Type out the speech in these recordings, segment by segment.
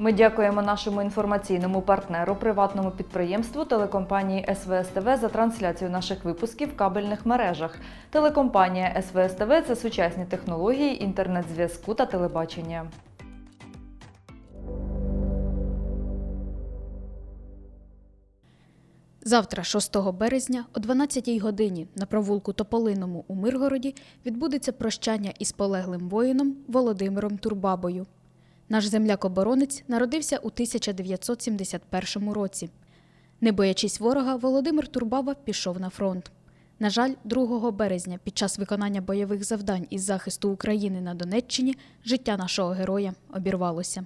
Ми дякуємо нашому інформаційному партнеру, приватному підприємству телекомпанії СВСТВ за трансляцію наших випусків в кабельних мережах. Телекомпанія СВСТВ це сучасні технології інтернет-зв'язку та телебачення. Завтра, 6 березня, о 12 годині на провулку Тополиному у Миргороді відбудеться прощання із полеглим воїном Володимиром Турбабою. Наш земляк-оборонець народився у 1971 році. Не боячись ворога, Володимир Турбаба пішов на фронт. На жаль, 2 березня під час виконання бойових завдань із захисту України на Донеччині життя нашого героя обірвалося.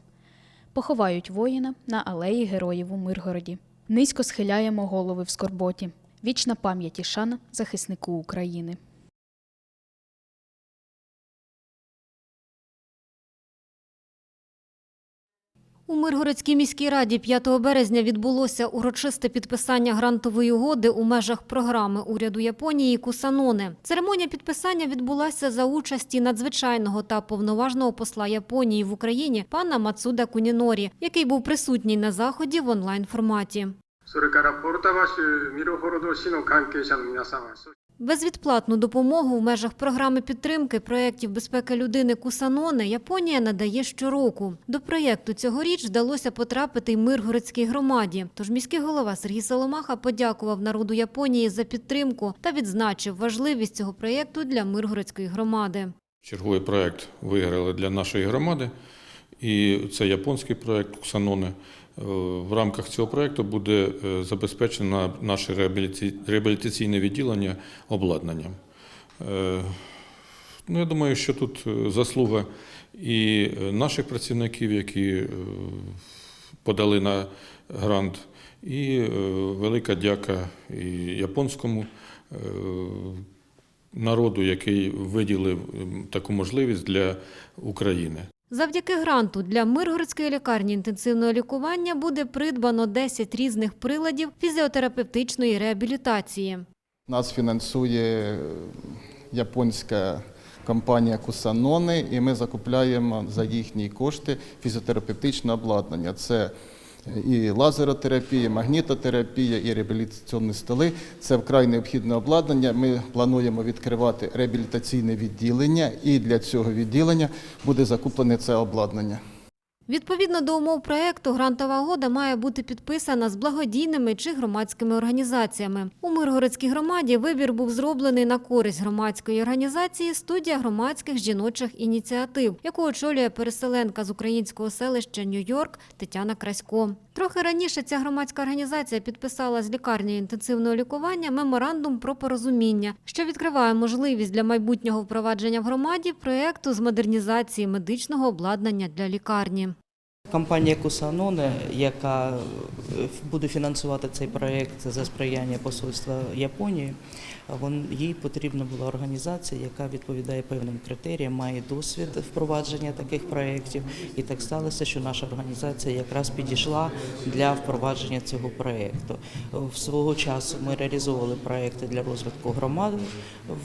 Поховають воїна на алеї Героїв у Миргороді. Низько схиляємо голови в скорботі. Вічна пам'ять і шана захиснику України. У Миргородській міській раді 5 березня відбулося урочисте підписання грантової угоди у межах програми уряду Японії Кусаноне. Церемонія підписання відбулася за участі надзвичайного та повноважного посла Японії в Україні пана Мацуда Кунінорі, який був присутній на заході в онлайн форматі. Безвідплатну допомогу в межах програми підтримки проєктів безпеки людини Кусаноне Японія надає щороку. До проєкту цьогоріч вдалося потрапити й Миргородській громаді. Тож міський голова Сергій Соломаха подякував народу Японії за підтримку та відзначив важливість цього проєкту для Миргородської громади. Черговий проєкт виграли для нашої громади і це японський проект Ксаноне. Е, В рамках цього проекту буде е, забезпечено наше реабілітаційне відділення обладнанням. Е, Ну, я думаю, що тут заслуга і наших працівників, які подали на грант, і велика дяка і японському народу, який виділив таку можливість для України. Завдяки гранту для Миргородської лікарні інтенсивного лікування буде придбано 10 різних приладів фізіотерапевтичної реабілітації. Нас фінансує е, японська компанія Кусанони, і ми закупляємо за їхні кошти фізіотерапевтичне обладнання. Це і лазеротерапія, і магнітотерапія, і реабілітаційні столи. Це вкрай необхідне обладнання. Ми плануємо відкривати реабілітаційне відділення, і для цього відділення буде закуплене це обладнання. Відповідно до умов проекту, грантова угода має бути підписана з благодійними чи громадськими організаціями. У Миргородській громаді вибір був зроблений на користь громадської організації студія громадських жіночих ініціатив, яку очолює переселенка з українського селища Нью-Йорк Тетяна Красько. Трохи раніше ця громадська організація підписала з лікарні інтенсивного лікування меморандум про порозуміння, що відкриває можливість для майбутнього впровадження в громаді проекту з модернізації медичного обладнання для лікарні. Компанія Кусаноне, яка е, буде фінансувати цей проєкт за сприяння посольства Японії, їй потрібна була організація, яка відповідає певним критеріям, має досвід впровадження таких проєктів. І так сталося, що наша організація якраз підійшла для впровадження цього проєкту. В свого часу ми реалізовували проєкти для розвитку громади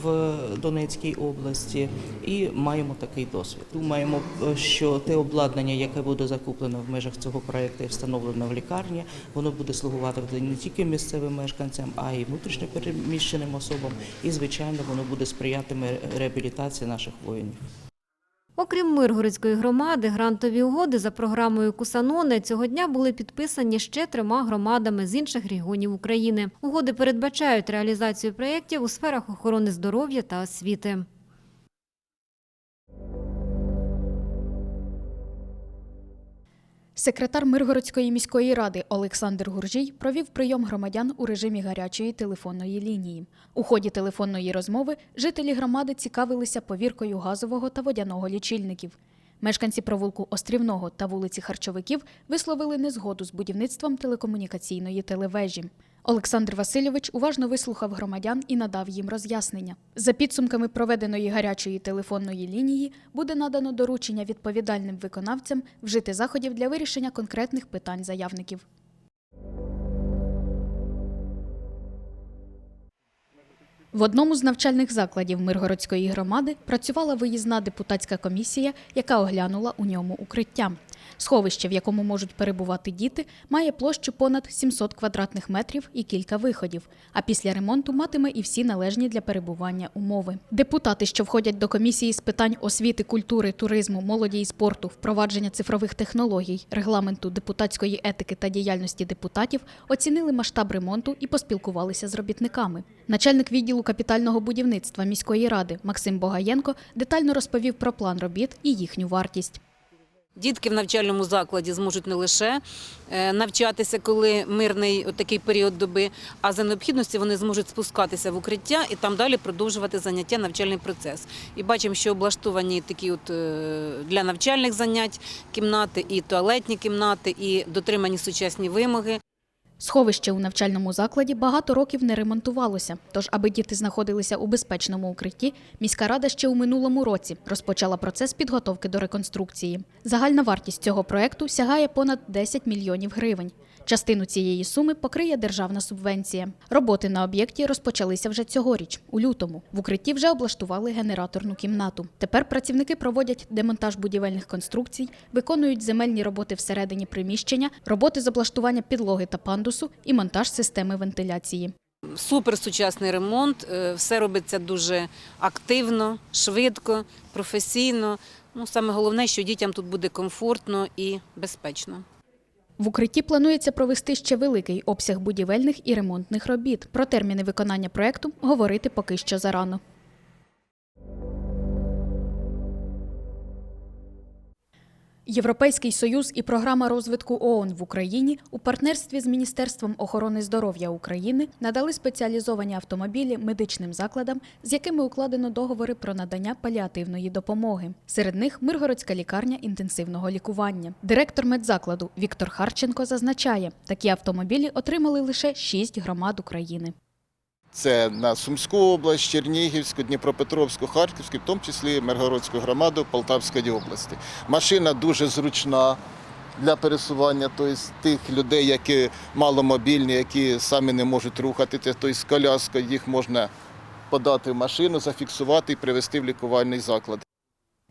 в Донецькій області і маємо такий досвід. Думаємо, що те обладнання, яке буде закуплено в межах цього проєкту і встановлено в лікарні, воно буде слугувати не тільки місцевим мешканцям, а й внутрішньопереміщеним особам. І, звичайно, воно буде сприятиме реабілітації наших воїнів. Окрім Миргородської громади, грантові угоди за програмою Кусаноне цього дня були підписані ще трьома громадами з інших регіонів України. Угоди передбачають реалізацію проєктів у сферах охорони здоров'я та освіти. Секретар Миргородської міської ради Олександр Гуржій провів прийом громадян у режимі гарячої телефонної лінії. У ході телефонної розмови жителі громади цікавилися повіркою газового та водяного лічильників. Мешканці провулку Острівного та вулиці Харчовиків висловили незгоду з будівництвом телекомунікаційної телевежі. Олександр Васильович уважно вислухав громадян і надав їм роз'яснення. За підсумками проведеної гарячої телефонної лінії буде надано доручення відповідальним виконавцям вжити заходів для вирішення конкретних питань заявників. В одному з навчальних закладів Миргородської громади працювала виїзна депутатська комісія, яка оглянула у ньому укриття. Сховище, в якому можуть перебувати діти, має площу понад 700 квадратних метрів і кілька виходів. А після ремонту матиме і всі належні для перебування умови. Депутати, що входять до комісії з питань освіти, культури, туризму, молоді і спорту, впровадження цифрових технологій, регламенту депутатської етики та діяльності депутатів, оцінили масштаб ремонту і поспілкувалися з робітниками. Начальник відділу капітального будівництва міської ради Максим Богаєнко детально розповів про план робіт і їхню вартість. Дітки в навчальному закладі зможуть не лише е, навчатися, коли мирний такий період доби, а за необхідності вони зможуть спускатися в укриття і там далі продовжувати заняття, навчальний процес. І бачимо, що облаштовані такі от е, для навчальних занять кімнати, і туалетні кімнати, і дотримані сучасні вимоги. Сховище у навчальному закладі багато років не ремонтувалося. Тож, аби діти знаходилися у безпечному укритті, міська рада ще у минулому році розпочала процес підготовки до реконструкції. Загальна вартість цього проекту сягає понад 10 мільйонів гривень. Частину цієї суми покриє державна субвенція. Роботи на об'єкті розпочалися вже цьогоріч, у лютому. В укритті вже облаштували генераторну кімнату. Тепер працівники проводять демонтаж будівельних конструкцій, виконують земельні роботи всередині приміщення, роботи з облаштування підлоги та пандусу і монтаж системи вентиляції. Суперсучасний ремонт, е, все робиться дуже активно, швидко, професійно. Ну, саме головне, що дітям тут буде комфортно і безпечно. В укритті планується провести ще великий обсяг будівельних і ремонтних робіт. Про терміни виконання проекту говорити поки що зарано. Європейський союз і програма розвитку ООН в Україні у партнерстві з Міністерством охорони здоров'я України надали спеціалізовані автомобілі медичним закладам, з якими укладено договори про надання паліативної допомоги. Серед них Миргородська лікарня інтенсивного лікування. Директор медзакладу Віктор Харченко зазначає, такі автомобілі отримали лише шість громад України. Це на Сумську область, Чернігівську, Дніпропетровську, Харківську, в тому числі Миргородську громаду Полтавської області. Машина дуже зручна для пересування тобто, тих людей, які маломобільні, які самі не можуть рухатися, тобто з коляскою їх можна подати в машину, зафіксувати і привезти в лікувальний заклад.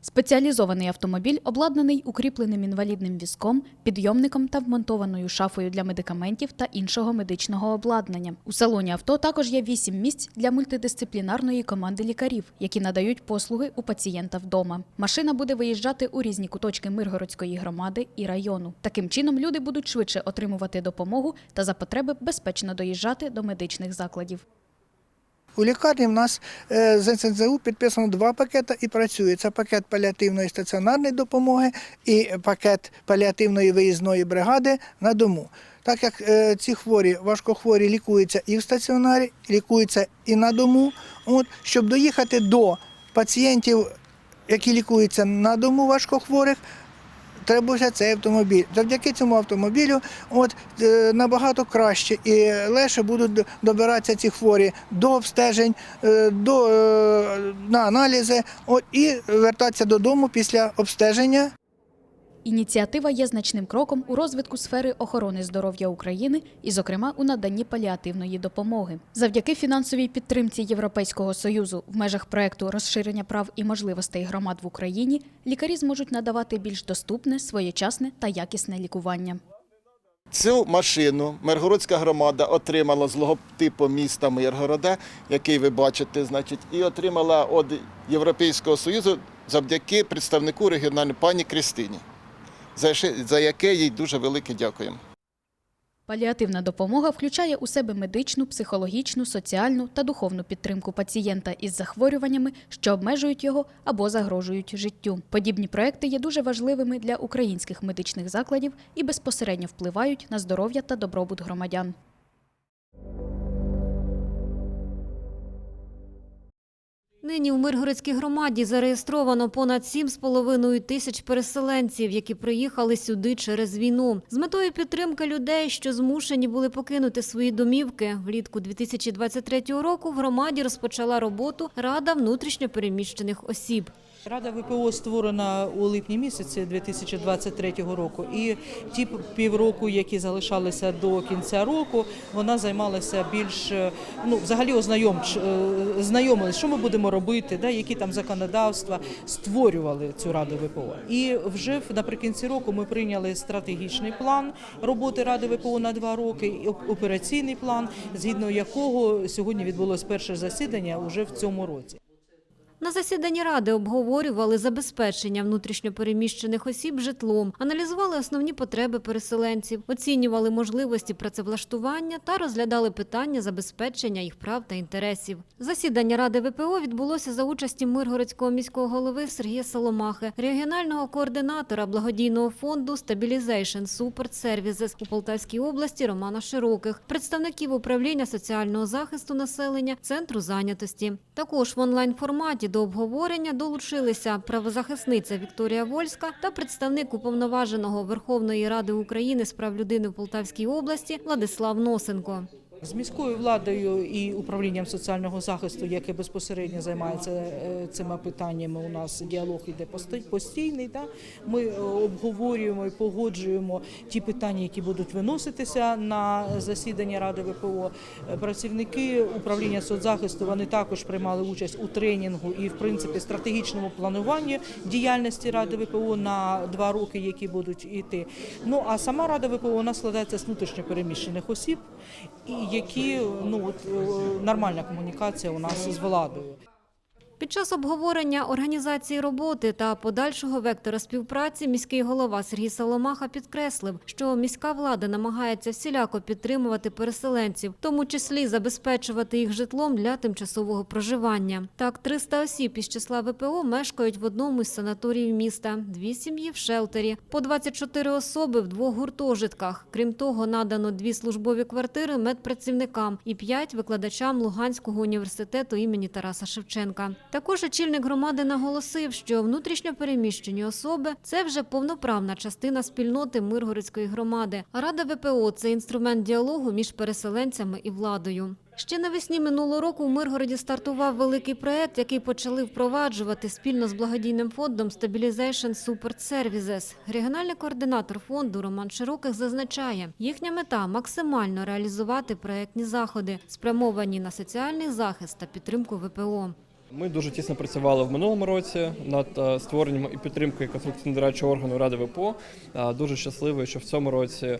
Спеціалізований автомобіль обладнаний укріпленим інвалідним візком, підйомником та вмонтованою шафою для медикаментів та іншого медичного обладнання. У салоні авто також є вісім місць для мультидисциплінарної команди лікарів, які надають послуги у пацієнта вдома. Машина буде виїжджати у різні куточки Миргородської громади і району. Таким чином люди будуть швидше отримувати допомогу та за потреби безпечно доїжджати до медичних закладів. У лікарні в нас е, з НСЗУ підписано два пакети і працює. Це пакет паліативної стаціонарної допомоги і пакет паліативної виїзної бригади на дому. Так як е, ці хворі, важкохворі лікуються і в стаціонарі, лікуються і на дому, от, щоб доїхати до пацієнтів, які лікуються на дому важкохворих, треба вже цей автомобіль. Завдяки цьому автомобілю от, е, набагато краще і легше будуть добиратися ці хворі до обстежень, е, до, е, на аналізи от, і вертатися додому після обстеження. Ініціатива є значним кроком у розвитку сфери охорони здоров'я України і, зокрема, у наданні паліативної допомоги. Завдяки фінансовій підтримці Європейського союзу в межах проекту розширення прав і можливостей громад в Україні лікарі зможуть надавати більш доступне, своєчасне та якісне лікування. Цю машину Миргородська громада отримала з логотипом міста Миргорода, який ви бачите, значить, і отримала від Європейського Союзу завдяки представнику регіональної пані Кристині, за яке їй дуже велике дякуємо. Паліативна допомога включає у себе медичну, психологічну, соціальну та духовну підтримку пацієнта із захворюваннями, що обмежують його або загрожують життю. Подібні проекти є дуже важливими для українських медичних закладів і безпосередньо впливають на здоров'я та добробут громадян. Нині в Миргородській громаді зареєстровано понад 7,5 тисяч переселенців, які приїхали сюди через війну. З метою підтримки людей, що змушені були покинути свої домівки, влітку 2023 року в громаді розпочала роботу Рада внутрішньопереміщених осіб. Рада ВПО створена у липні місяці 2023 року, і ті півроку, які залишалися до кінця року, вона займалася більш е, ну взагалі ознайомч е, що ми будемо робити, да, які там законодавства створювали цю раду ВПО. І вже наприкінці року ми прийняли стратегічний план роботи Ради ВПО на два роки, операційний план, згідно якого сьогодні відбулось перше засідання уже в цьому році. На засіданні ради обговорювали забезпечення внутрішньопереміщених осіб житлом, аналізували основні потреби переселенців, оцінювали можливості працевлаштування та розглядали питання забезпечення їх прав та інтересів. Засідання ради ВПО відбулося за участі Миргородського міського голови Сергія Соломахи, регіонального координатора благодійного фонду Stabilization Support Services у Полтавській області Романа Широких, представників управління соціального захисту населення, центру зайнятості. Також в онлайн-форматі до обговорення долучилися правозахисниця Вікторія Вольська та представник уповноваженого Верховної Ради України з прав людини в Полтавській області Владислав Носенко. З міською владою і управлінням соціального захисту, яке безпосередньо займається е, цими питаннями, у нас діалог іде постійний. Да? Ми е, обговорюємо і погоджуємо ті питання, які будуть виноситися на засідання Ради ВПО. Е, Працівники управління соцзахисту вони також приймали участь у тренінгу і, в принципі, стратегічному плануванні діяльності Ради ВПО на два роки, які будуть іти. Ну а сама Рада ВПО вона складається з внутрішньопереміщених осіб, і які ну от е, нормальна комунікація у нас з владою. Під час обговорення організації роботи та подальшого вектора співпраці міський голова Сергій Соломаха підкреслив, що міська влада намагається всіляко підтримувати переселенців, в тому числі забезпечувати їх житлом для тимчасового проживання. Так, 300 осіб із числа ВПО мешкають в одному із санаторіїв міста, дві сім'ї в шелтері, по 24 особи в двох гуртожитках. Крім того, надано дві службові квартири медпрацівникам і п'ять викладачам Луганського університету імені Тараса Шевченка. Також очільник громади наголосив, що внутрішньо переміщені особи це вже повноправна частина спільноти Миргородської громади. А Рада ВПО це інструмент діалогу між переселенцями і владою. Ще навесні минулого року у Миргороді стартував великий проект, який почали впроваджувати спільно з благодійним фондом Stabilization Support Services. Регіональний координатор фонду Роман Широких зазначає, їхня мета максимально реалізувати проектні заходи, спрямовані на соціальний захист та підтримку ВПО. Ми дуже тісно працювали в минулому році над е, створенням і підтримкою консультаційно-дорадчого органу Ради ВПО. Е, Дуже щасливий, що в цьому році е,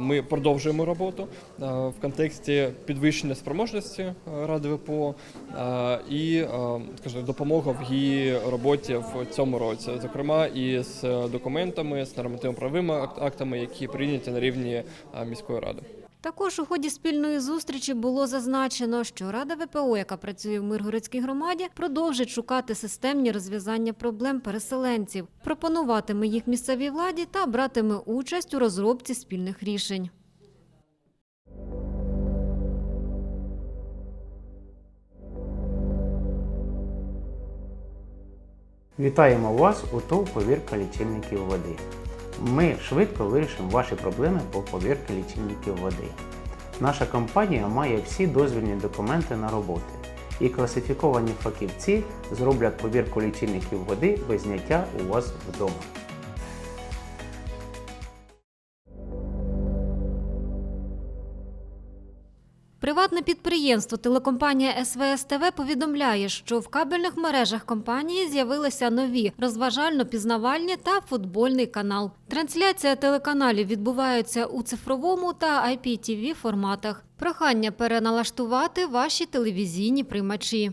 ми продовжуємо роботу в контексті підвищення спроможності Ради ВПО і скажімо, допомога в її роботі в цьому році, зокрема і з документами, з нормативно-правовими актами, які прийняті на рівні міської ради. Також у ході спільної зустрічі було зазначено, що Рада ВПО, яка працює в Миргородській громаді, продовжить шукати системні розв'язання проблем переселенців, пропонуватиме їх місцевій владі та братиме участь у розробці спільних рішень. Вітаємо вас у ТОВ повірка лічильників води. Ми швидко вирішимо ваші проблеми по повірці лічильників води. Наша компанія має всі дозвільні документи на роботи, і класифіковані фахівці зроблять повірку лічильників води без зняття у вас вдома. Приватне підприємство телекомпанія СВС ТВ повідомляє, що в кабельних мережах компанії з'явилися нові розважально-пізнавальні та футбольний канал. Трансляція телеканалів відбувається у цифровому та IPTV форматах. Прохання переналаштувати ваші телевізійні приймачі.